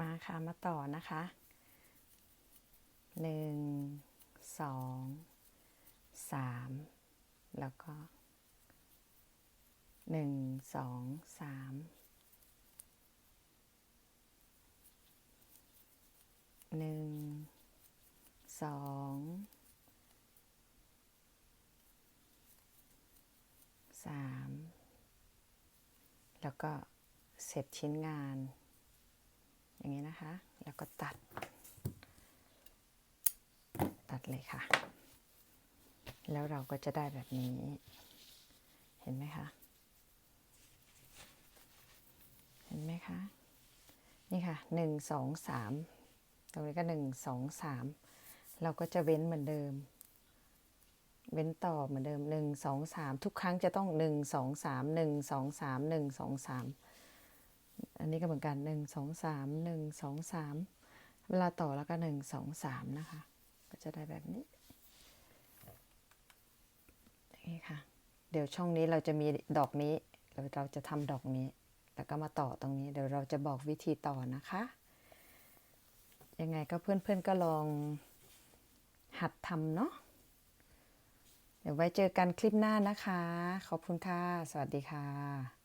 มาค่ะ มาต่อนะคะหนึ่งสองสามแล้วก็หนึ่งสองสามหนึ่งสองสามแล้วก็เสร็จชิ้นงาน อย่างนี้นะคะ แล้ว ก็ตัด ตัดเลยค่ะ แล้วเราก็จะได้แบบนี้ เห็นไหมคะ เห็นไหมคะ นี่ค่ะหนึ่งสองสามตรงนี้ก็หนึ่งสองสามเราก็จะเว้นเหมือนเดิม เว้นต่อเหมือนเดิมหนึ่งสองสามทุกครั้งจะต้องหนึ่งสองสามหนึ่งสองสามหนึ่งสองสาม อันนี้ก็เหมือนกันหนึ่งสองสามหนึ่งสองสามเวลาต่อแล้วก็หนึ่งสองสามนะคะ ก็จะได้แบบนี้นี้ค่ะ เดี๋ยวช่องนี้เราจะมีดอกนี้ เราเราจะทำดอกนี้ แล้วก็มาต่อตรงนี้ เดี๋ยวเราจะบอกวิธีต่อนะคะ ยังไงก็เพื่อนๆก็ลองหัดทำเนาะเดี๋ยวไว้เจอกันคลิปหน้านะคะ ขอบคุณค่ะ สวัสดีค่ะ